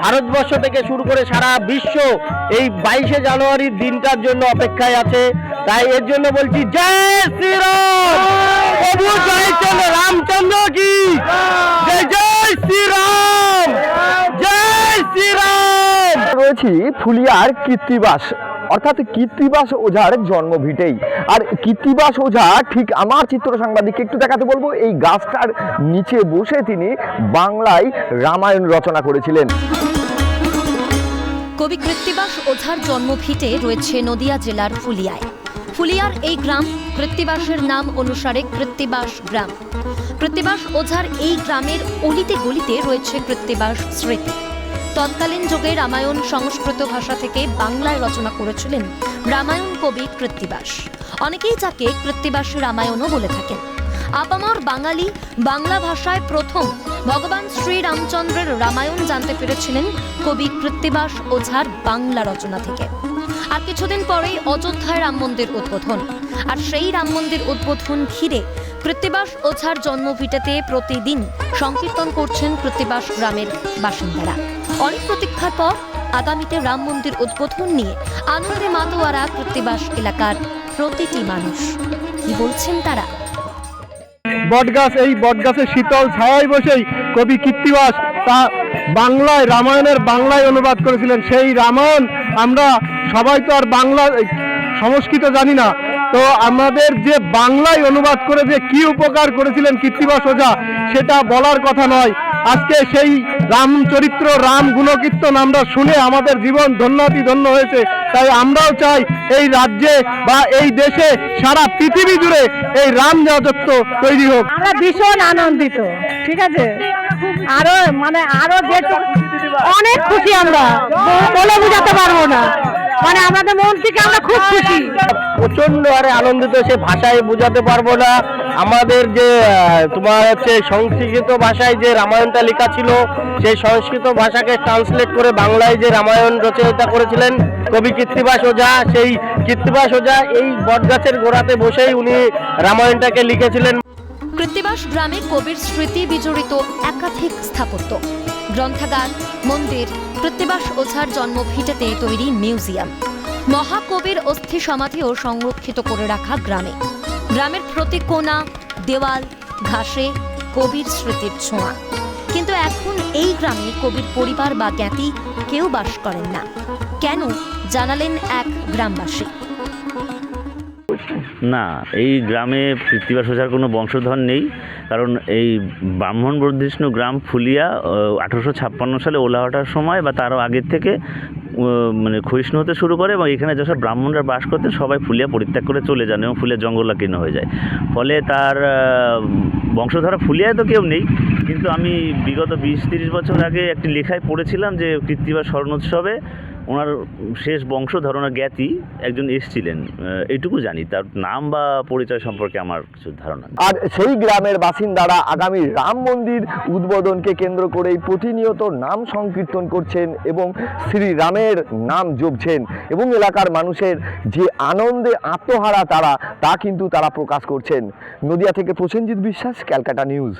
ভারতবর্ষ থেকে শুরু করে সারা বিশ্ব এই বাইশে জানুয়ারির দিনটার জন্য অপেক্ষায় আছে। তাই এর জন্য বলছি জয় শ্রীরাম। প্রভু জয়চন্দ্র রামচন্দ্র কি? জয় জয় শ্রীরাম জয় শ্রীরাম রয়েছি ফুলিয়ার কীর্তিবাস অর্থাৎ কীর্তিবাস ওঝার জন্মভিটেই আর কীর্তিবাস ওঝা ঠিক আমার চিত্র সাংবাদিককে একটু দেখাতে বলব, এই গাছটার নিচে বসে তিনি বাংলায় রামায়ণ রচনা করেছিলেন। কবি কৃত্তিবাস ওঝার জন্মভিটে রয়েছে নদিয়া জেলার ফুলিয়ায়। ফুলিয়ার এই গ্রাম কৃত্তিবাসের নাম অনুসারে কৃত্তিবাস গ্রাম। কৃত্তিবাস ওঝার এই গ্রামের অলিতে গলিতে রয়েছে কৃত্তিবাস স্মৃতি। তৎকালীন যুগে রামায়ণ সংস্কৃত ভাষা থেকে বাংলায় রচনা করেছিলেন রামায়ণ কবি কৃত্তিবাস। অনেকেই যাকে কৃত্তিবাস রামায়ণও বলে থাকেন। আপামর বাঙালি বাংলা ভাষায় প্রথম ভগবান শ্রী রামচন্দ্রের রামায়ণ জানতে পেরেছিলেন কবি কৃত্তিবাস ওঝার বাংলা রচনা থেকে। আর কিছুদিন পরেই অযোধ্যায় রাম মন্দির উদ্বোধন। আর সেই রাম মন্দির উদ্বোধন ঘিরে কৃত্তিবাস ওঝার জন্মভিটাতে প্রতিদিন সংকীর্তন করছেন কৃত্তিবাস গ্রামের বাসিন্দারা। অনেক প্রতীক্ষার পর আগামীতে রাম মন্দির উদ্বোধন নিয়ে আনন্দে মাতোয়ারা কৃত্তিবাস এলাকার প্রতিটি মানুষ। কি বলছেন তারা? বটগাছ, এই বটগাছের শীতল ছায়ায় বসেই কবি কীর্তিবাস তা বাংলায়, রামায়ণের বাংলায় অনুবাদ করেছিলেন। সেই রামায়ণ আমরা সবাই তো আর বাংলা সংস্কৃত জানি না। তো আমাদের যে বাংলায় অনুবাদ করে যে কি উপকার করেছিলেন কীর্তিবাস ওঝা, সেটা বলার কথা নয়। আজকে সেই রামচরিত্র রাম গুণকীর্তন আমরা শুনে আমাদের জীবন ধন্যাতি ধন্য হয়েছে। তাই আমরাও চাই এই রাজ্যে বা এই দেশে সারা পৃথিবী জুড়ে এই রাম রাজত্ব তৈরি হোক। আমরা ভীষণ আনন্দিত ঠিক আছে? আরও মানে আরও যেটুকু অনেক খুশি আমরা। বলে বোঝাতে পারব না। মানে আমাদের মন থেকে আমরা খুব খুশি। প্রচণ্ড আরে আনন্দিত সে ভাষায় বোঝাতে পারব না। আমাদের যে তোমার হচ্ছে সংস্কৃত ভাষায় যে রামায়ণটা লেখা ছিল, সেই সংস্কৃত ভাষাকে ট্রান্সলেট করে বাংলায় যে রামায়ণ রচয়িতা করেছিলেন কবি কীর্তিবাস ওঝা সেই কীর্তিবাস ওঝা এই বটগাছের গোড়াতে বসেই উনি রামায়ণটাকে লিখেছিলেন। কৃত্তিবাস গ্রামে কবির স্মৃতি বিজড়িত একাধিক স্থাপত্য। গ্রন্থাগার মন্দির, কৃত্তিবাস ওঝার জন্মভিটেতে তৈরি মিউজিয়াম। মহাকবির অস্থি সমাধিও সংরক্ষিত করে রাখা গ্রামে। গ্রামের প্রতি কোণা দেওয়াল, ঘাসে কবির স্মৃতির ছোঁয়া। কিন্তু এখন এই গ্রামে কবির পরিবার বা জ্ঞাতি কেউ বাস করেন না। কেন জানালেন এক গ্রামবাসী। না, এই গ্রামে পৃথিবীর সোজার কোনো বংশধর নেই। কারণ এই ব্রাহ্মণ বর্ধিষ্ণু গ্রাম ফুলিয়া আঠারোশো ছাপ্পান্ন সালে ওলাহাটার সময় বা তারও আগের থেকে মানে ক্ষয়িষ্ণু হতে শুরু করে এবং এখানে যেসব ব্রাহ্মণরা বাস করতে সবাই ফুলিয়া পরিত্যাগ করে চলে যান এবং ফুলিয়া জঙ্গলাকীর্ণ হয়ে যায়। ফলে তার বংশধারা ফুলিয়ায় তো কেউ নেই, কিন্তু আমি বিগত বিশ তিরিশ বছর আগে একটি লেখায় পড়েছিলাম যে কৃত্তিবা স্বর্ণোৎসবে ওনার শেষ বংশধর ওনার জ্ঞাতি একজন এসছিলেন। আহ, এইটুকু জানি। তার নাম বা পরিচয় সম্পর্কে আমার কিছু ধারণা আর সেই গ্রামের বাসিন্দারা আগামী রাম মন্দির উদ্বোধনকে কেন্দ্র করেই প্রতিনিয়ত নাম সংকীর্তন করছেন এবং শ্রী রামের নাম জপছেন এবং এলাকার মানুষের যে আনন্দে আত্মহারা তারা তা কিন্তু তারা প্রকাশ করছেন। নদিয়া থেকে প্রসেনজিৎ বিশ্বাস ক্যালকাটা নিউজ।